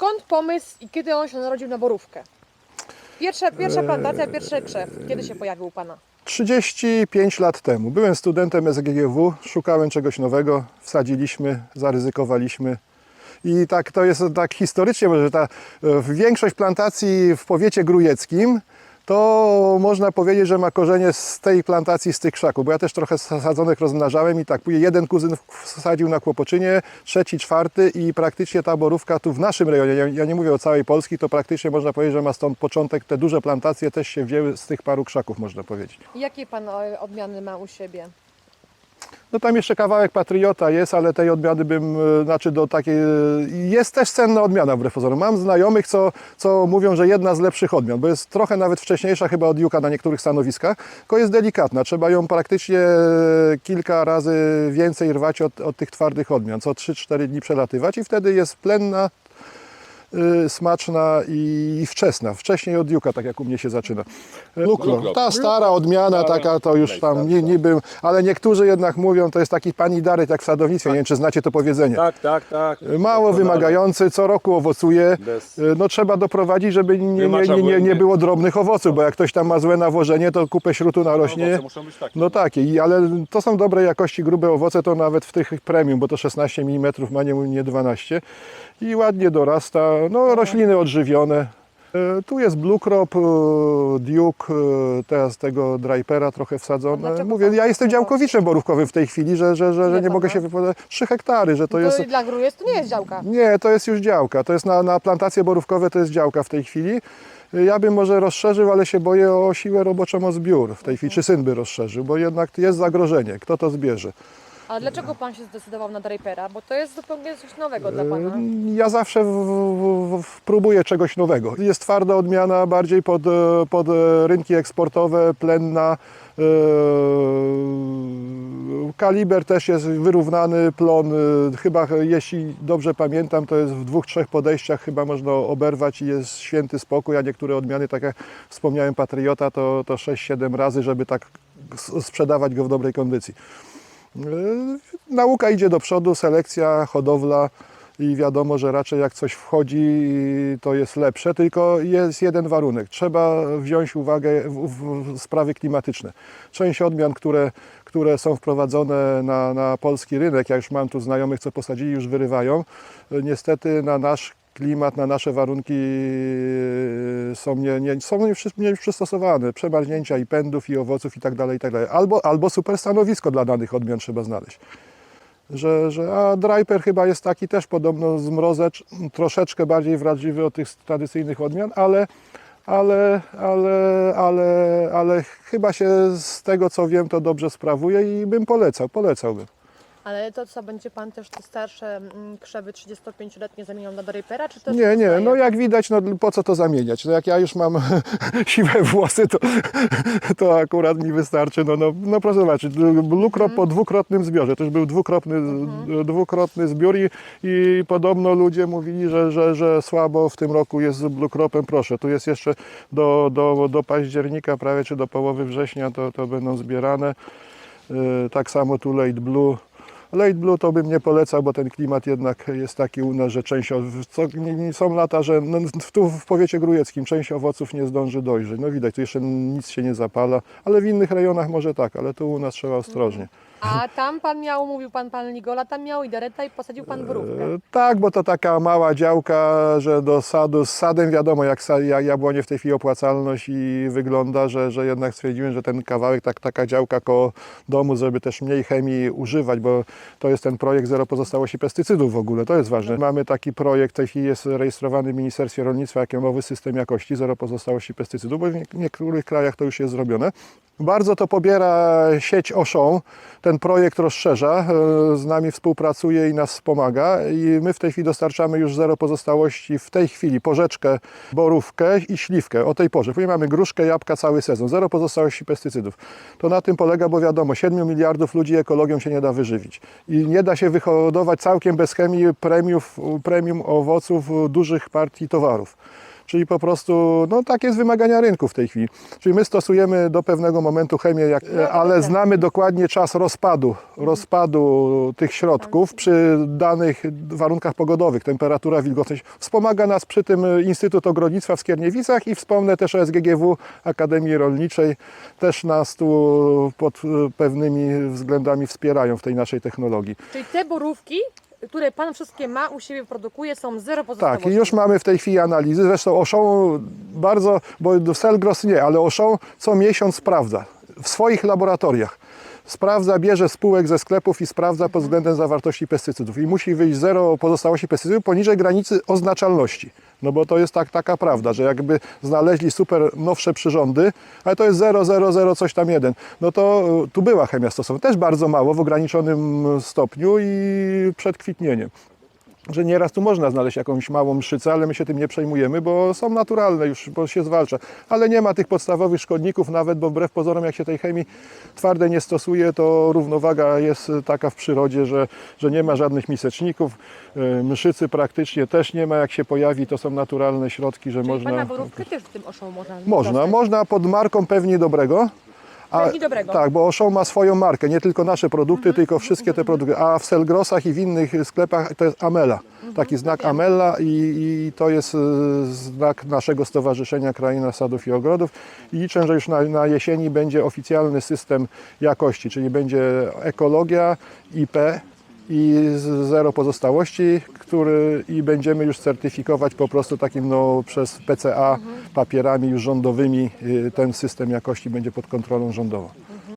Skąd pomysł i kiedy on się narodził na borówkę? Pierwsza, pierwsza plantacja, pierwszy krzew. Kiedy się pojawił u Pana? 35 lat temu. Byłem studentem SGGW, szukałem czegoś nowego, wsadziliśmy, zaryzykowaliśmy. I tak to jest tak historycznie, bo że ta e, większość plantacji w powiecie grujeckim to można powiedzieć, że ma korzenie z tej plantacji, z tych krzaków, bo ja też trochę sadzonych rozmnażałem i tak, jeden kuzyn wsadził na Kłopoczynie, trzeci, czwarty i praktycznie ta borówka tu w naszym rejonie, ja, ja nie mówię o całej Polski, to praktycznie można powiedzieć, że ma stąd początek, te duże plantacje też się wzięły z tych paru krzaków, można powiedzieć. Jakie Pan e, odmiany ma u siebie? No tam jeszcze kawałek Patriota jest, ale tej odmiany bym, e, znaczy do takiej, e, jest też cenna odmiana wbrew pozorom. Mam znajomych, co, co mówią, że jedna z lepszych odmian, bo jest trochę nawet wcześniejsza chyba od Juka na niektórych stanowiskach, tylko jest delikatna. Trzeba ją praktycznie e, kilka razy więcej rwać od, od tych twardych odmian, co 3-4 dni przelatywać i wtedy jest plenna, smaczna i wczesna. Wcześniej od Juka, tak jak u mnie się zaczyna. Lukro. Lukro. Ta stara odmiana, taka to już tam niby, ale niektórzy jednak mówią, to jest taki pani Darek jak w sadownictwie, nie wiem czy znacie to powiedzenie. Tak, tak, tak. Mało wymagający, co roku owocuje. Y, No trzeba doprowadzić, żeby nie, nie, nie, nie, było drobnych owoców, bo jak ktoś tam ma złe nawożenie, to kupę śrutu narośnie. Być takie. No takie, i- ale to są dobrej jakości grube owoce, to nawet w tych premium, bo to 16 mm ma, nie, nie 12 i ładnie dorasta, no rośliny odżywione. E, Tu jest Blue Crop, e, Duke, teraz tego Drypera trochę wsadzone. Mówię, ja jestem kupował? działkowiczem borówkowym w tej chwili, że, że, że, że nie mogę ma? się wypowiadać. 3 hektary, że to To, jest... i dla Grujec to nie jest działka. Nie, to jest już działka. To jest na, na plantacje borówkowe, to jest działka w tej chwili. Ja bym może rozszerzył, ale się boję o siłę roboczą o zbiór w tej chwili. Czy syn by rozszerzył, bo jednak jest zagrożenie. Kto to zbierze? A dlaczego Pan się zdecydował na Drapera? Bo to jest zupełnie coś nowego dla Pana. Ja zawsze w, w, w, próbuję czegoś nowego. Jest twarda odmiana, bardziej pod, e, pod e, rynki eksportowe, plenna. e, Kaliber też jest wyrównany, plon. Chyba, jeśli dobrze pamiętam, to jest w dwóch, trzech podejściach chyba można oberwać i jest święty spokój, a niektóre odmiany, tak jak wspomniałem, Patriota, to, to 6-7 razy, żeby tak sprzedawać go w dobrej kondycji. Yy, Nauka idzie do przodu, selekcja, hodowla i wiadomo, że raczej jak coś wchodzi, to jest lepsze, tylko jest jeden warunek. Trzeba wziąć uwagę w, w, sprawy klimatyczne. Część odmian, które, które są wprowadzone na, na polski rynek, ja już mam tu znajomych, co posadzili, już wyrywają. Yy, Niestety na nasz klimat, na nasze warunki yy, są, nie, nie, są nie, nie przystosowane. Przemarznięcia i pędów, i owoców i tak dalej, i tak dalej. Albo, albo super stanowisko dla danych odmian trzeba znaleźć. Że, że, a Dryper chyba jest taki też podobno zmrozecz, troszeczkę bardziej wrażliwy od tych tradycyjnych odmian, ale, ale, ale, ale, ale chyba się z tego co wiem to dobrze sprawuje i bym polecał, polecałbym. Ale to co, będzie Pan też te starsze mm, krzewy 35-letnie zamieniał na Drapera, czy to Nie, nie, no jak widać, no po co to zamieniać? No jak ja już mam siwe włosy, to, to akurat mi wystarczy. No, no, no proszę zobaczyć, lukrop po dwukrotnym zbiorze, to już był dwukrotny, dwukrotny zbiór i, i podobno ludzie mówili, że, że, że słabo w tym roku jest z blukropem. Proszę, tu jest jeszcze do, do, do października prawie, czy do połowy września to, to będą zbierane. Yy, Tak samo tu Late Blue. Late Blue to bym nie polecał, bo ten klimat jednak jest taki u nas, że część, co, są lata, że no, tu w powiecie grujeckim część owoców nie zdąży dojrzeć. No widać, tu jeszcze nic się nie zapala, ale w innych rejonach może tak, ale tu u nas trzeba ostrożnie. A tam Pan miał, mówił Pan Pan Nigola, tam miał i Dareta i posadził Pan borówkę. E, Tak, bo to taka mała działka, że do sadu, z sadem wiadomo jak sa- ja- jabłonie w tej chwili opłacalność i wygląda, że, że jednak stwierdziłem, że ten kawałek, tak, taka działka koło domu, żeby też mniej chemii używać, bo to jest ten projekt zero pozostałości pestycydów w ogóle, to jest ważne. Mamy taki projekt, w tej chwili jest rejestrowany w Ministerstwie Rolnictwa jako nowy system jakości, zero pozostałości pestycydów, bo w nie- niektórych krajach to już jest zrobione. Bardzo to pobiera sieć Oszą. Ten projekt rozszerza, e, z nami współpracuje i nas wspomaga i my w tej chwili dostarczamy już zero pozostałości w tej chwili porzeczkę, borówkę i śliwkę o tej porze. Później mamy gruszkę, jabłka cały sezon, zero pozostałości pestycydów. To na tym polega, bo wiadomo, 7 miliardów ludzi ekologią się nie da wyżywić i nie da się wyhodować całkiem bez chemii premiów, premium owoców dużych partii towarów. Czyli po prostu, no takie jest wymagania rynku w tej chwili. Czyli my stosujemy do pewnego momentu chemię, jak, ale znamy dokładnie czas rozpadu, rozpadu tych środków przy danych warunkach pogodowych, temperatura, wilgotność. Wspomaga nas przy tym Instytut Ogrodnictwa w Skierniewicach i wspomnę też o SGGW Akademii Rolniczej. Też nas tu pod pewnymi względami wspierają w tej naszej technologii. Czyli te borówki, które Pan wszystkie ma u siebie, produkuje, są zero Tak, pozostałości. i już mamy w tej chwili analizy. Zresztą Oszą bardzo, bo Selgros nie, ale Oszą co miesiąc sprawdza w swoich laboratoriach. Sprawdza, bierze spółek ze sklepów i sprawdza pod względem zawartości pestycydów. I musi wyjść zero pozostałości pestycydów poniżej granicy oznaczalności. No bo to jest tak, taka prawda, że jakby znaleźli super nowsze przyrządy, ale to jest 0, 0, 0, coś tam jeden. No to y, tu była chemia stosowana. Też bardzo mało, w ograniczonym stopniu i przed kwitnieniem że nieraz tu można znaleźć jakąś małą mszycę, ale my się tym nie przejmujemy, bo są naturalne już, bo się zwalcza. Ale nie ma tych podstawowych szkodników nawet, bo wbrew pozorom jak się tej chemii twardej nie stosuje, to równowaga jest taka w przyrodzie, że, że nie ma żadnych miseczników. Yy, Mszycy praktycznie też nie ma, jak się pojawi, to są naturalne środki, że Czyli można... Pana borówkę też w tym oszą można Można, można pod marką pewnie dobrego. Pewnie dobrego. Tak, bo Oszą ma swoją markę, nie tylko nasze produkty, Mhm. tylko wszystkie te produkty. A w Selgrosach i w innych sklepach to jest Amela. Mhm, Taki znak Amela i, i to jest e, znak naszego Stowarzyszenia Kraina Sadów i Ogrodów. I liczę, że już na, na jesieni będzie oficjalny system jakości, czyli będzie ekologia, IP i zero pozostałości, który i będziemy już certyfikować po prostu takim no, przez PCA papierami już rządowymi. y, Ten system jakości będzie pod kontrolą rządową.